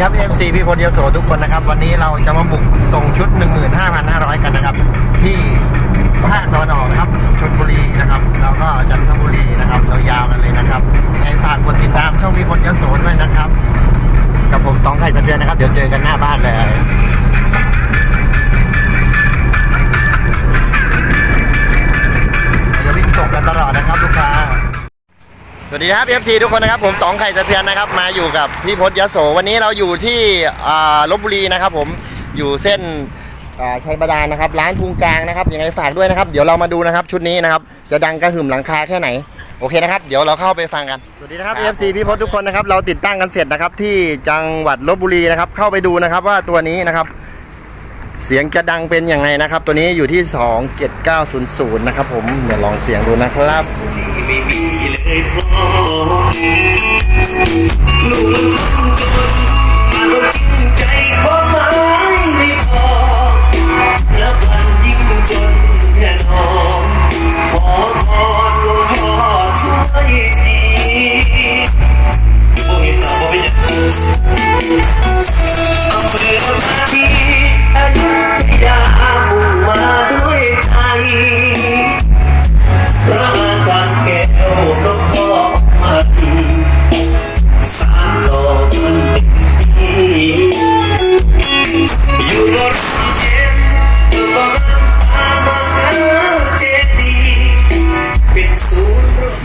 ครับ MC พี่พลยวโสทุกคนนะครับ วันนี้เราจะมาบุกส่งชุด 15,500 กันนะครับ ที่ภาคตะวันออกนะครับชนบุรีนะครับ แล้วก็จันทบุรีนะครับเรายาวกันเลยนะครับ สวัสดีครับ FC ทุกคนนะครับผมต๋องไข่สะเทือนนะครับ มาอยู่กับพี่พศยโสวันนี้เราอยู่ที่ลบบุรีนะครับ ผมอยู่เส้นอ่าชัยบาดาลนะครับ ร้านพุงกลางนะครับยังไงฝากด้วยนะครับ เดี๋ยวเรามาดูนะครับชุดนี้นะครับ จะดังกระหึ่มหลังคาแค่ไหนโอเคนะครับ เดี๋ยวเราเข้าไปฟังกัน สวัสดีนะครับ FC พี่พศทุกคนนะครับ เราติดตั้งกันเสร็จนะครับ ที่จังหวัดลบบุรีนะครับ เข้าไปดูนะครับว่าตัวนี้นะครับ เสียงจะดังเป็นยังไงนะครับ ตัวนี้อยู่ที่ 27900 นะครับ ผมเดี๋ยวลองเสียงดูนะครับ ไม่มีเลยพอลูกมันคนจนมาลงจริงใ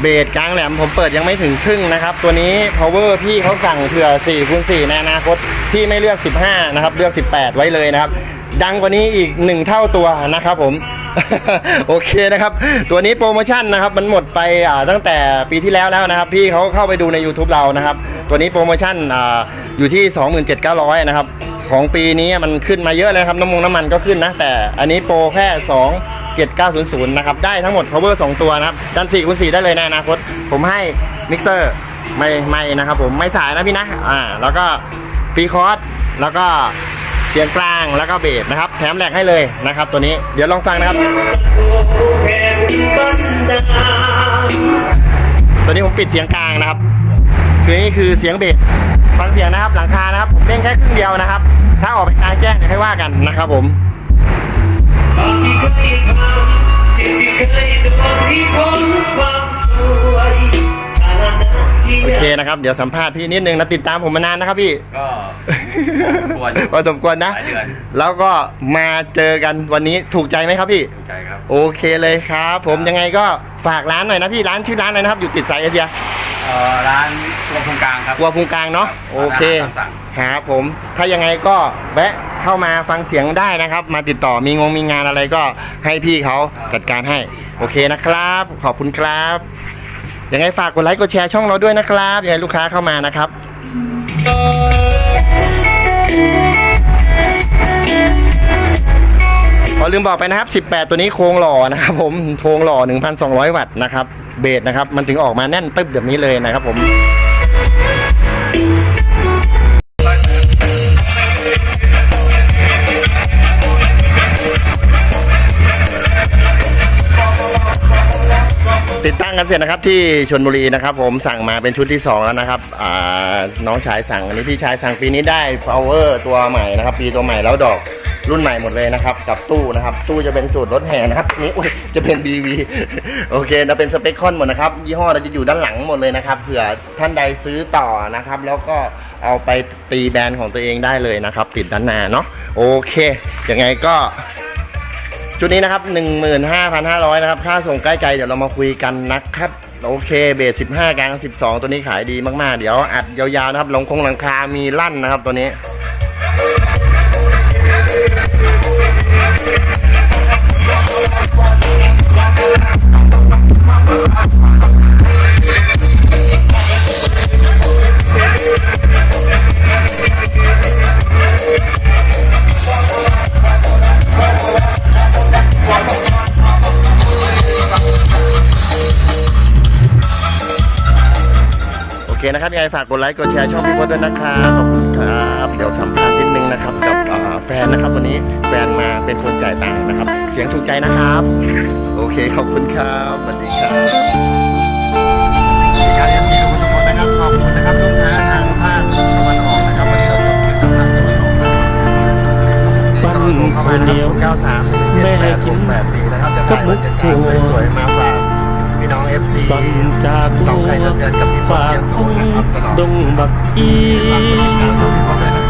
เบสกลางแหลมผมเปิดยังไม่ถึงครึ่งนะครับ ตัวนี้ power พี่เขาสั่งเผื่อ4คูณ4ในอนาคตพี่ไม่เลือก 15 นะครับ เลือก 18 ไว้เลยนะครับ ดังกว่านี้อีก 1 เท่าตัวนะครับผม โอเคนะครับ ตัวนี้โปรโมชั่นนะครับ มันหมดไปตั้งแต่ปีที่แล้วแล้วนะครับ พี่เขาเข้าไปดูใน YouTube เรานะครับ ตัวนี้โปรโมชั่นอ่าอยู่ที่ 27,900 นะครับ ของปีนี้มันขึ้นมาเยอะเลยครับน้ำมงน้ำมันก็ขึ้นนะ แต่อันนี้โปรแค่ 2 7900 นะครับ ได้ทั้งหมด power 2 ตัวนะครับ ดัน4คูณ4ได้เลยในอนาคต ผมให้มิกเซอร์ไม่ไม่นะครับผมไม่สายนะพี่นะ อ่า แล้วก็ปีคอร์สแล้วก็เสียงกลางแล้วก็เบสนะครับ แถมแหลกให้เลยนะครับ ตัวนี้เดี๋ยวลองฟังนะครับ ตัวนี้ผมปิดเสียงกลางนะครับ คือนี่คือเสียงเบส ฟังเสียงนะครับหลังคานะครับผมเล่นแค่ครึ่งเดียวนะครับ ถ้าออกไปกลางแจ้งเดี๋ยวค่อยว่ากันนะครับผมบางที่เคยทำจิตที่เคยโดนที่พ้นความสวยฐานะที่โออยากเคนะครับ เดี๋ยวสัมภาษณ์พี่นิดนึงนะติดตามผมมานานนะครับพี่ ก็ควรพอสมควรนะ หลายเดือน แล้วก็มาเจอกันวันนี้ถูกใจไหมครับพี่ ถูกใจครับ โอเคเลยครับ ผมยังไงก็ฝากร้านหน่อยนะพี่ร้านชื่อร้านอะไรนะครับ อยู่ติดสายเอเชีย เอ่อร้านตัวตรงกลางครับกัวพุงกลางเนาะโอเคร้านอาหารตามสั่งครับผมถ้ายังไงก็แวะเข้ามาฟังเสียงได้นะครับ มาติดต่อมีงงมีงานอะไรก็ให้พี่เขาจัดการให้ โอเคนะครับ ขอบคุณครับยังไงฝากกดไลค์กดแชร์ช่องเราด้วยนะครับยังไงลูกค้าเข้ามานะครับขอลืมบอกไปนะครับ 18 ตัวนี้โครงหล่อนะครับผม โครงหล่อ 1,200 วัตต์นะครับ เบสนะครับ มันถึงออกมาแน่นตึ๊บแบบนี้เลยนะครับผม ติดตั้งกันเสร็จนะครับที่ชนบุรีนะครับ ผมสั่งมาเป็นชุดที่ 2 แล้วนะครับอ่าน้องชายสั่งอันนี้พี่ชายสั่งปีนี้ได้ power ตัวใหม่นะครับ ปีตัวใหม่แล้วดอกรุ่นใหม่หมดเลยนะครับ กับตู้นะครับ ตู้จะเป็นสูตรรถแห่นะครับนี่อุ๊ยจะเป็น BV โอเคนะเป็นสเปคคอนหมดนะครับยี่ห้อเราจะอยู่ด้านหลังหมดเลยนะครับเผื่อท่านใดซื้อต่อนะครับ แล้วก็เอาไปตีแบรนด์ของตัวเองได้เลยนะครับ ติดด้านหน้าเนาะโอเคยังไงก็ จุดนี้นะครับ 15,500 นะครับ ค่าส่งใกล้ใจเดี๋ยวเรามาคุยกันนะครับ โอเค เบส 15 กลาง 12 ตัวนี้ขายดีมากๆ เดี๋ยวอัดยาวๆนะครับหลงคงหลังคา มีลั่นนะครับตัวนี้ นะครับยังไงฝากกดไลค์กดแชร์ช่องพี่พจน์ด้วยนะครับขอบคุณครับเดี๋ยวสัมภาษณ์นิดนึงนะครับกับแฟนนะครับวันนี้แฟนมาเป็นคนจ่ายตังค์นะครับ เสียงถูกใจนะครับ โอเคขอบคุณครับสวัสดีครับคนเดียวแม่กินกับมุกหัวสวยๆมาฝากพี่น้องเอฟซีสั่งจากโลก ฝาเทีกยนขศูอนงย์นะครับตลอดดงบักอี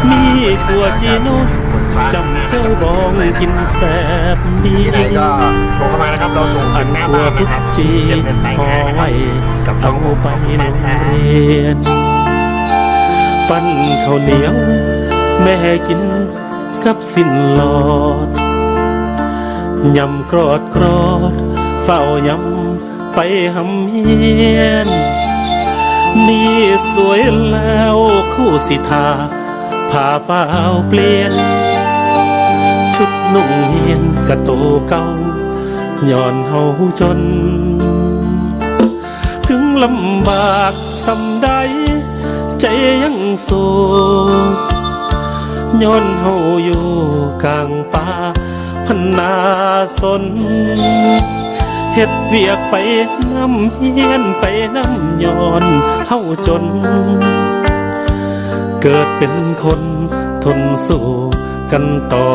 มีถั่วจีนุดจำเจ้าบองกินแสบดีที่ไหนก็โทรเข้ามานะครับเราส่งอัถึนงหน้าถั่วบ้านพุนะครับจีเก็บเงินปลายห่อทางนะครัไว้บกับน้เอาองผมไปขอบคุณโรมากงครับเรียนปั้นข้าวเหนียว แม่กินกับสิ้นหลอดยำกรอดกรอดเฝ้ายำไปหำเฮียน นี่สวยแล้วคู่สิทาผ้าฝ้าเปลี่ยน ชุดนุ่งเฮียนกะโตเก่าย้อนเฮาจน ถึงลำบากสำใด ใจยังสู้ย้อนเฮาอยู่กลางป่าพันนาสน เฮ็ดเวียกไปน้ำเฮียนไปน้ำย้อนเฮาจน เกิดเป็นคนทนสู้กันต่อ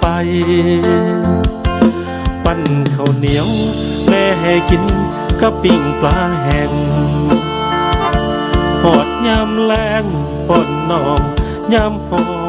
ไป ปั้นข้าวเหนียวแม่ให้กินกับปิ้งปลาแห้งหอดยามแรงปนนองยามหอ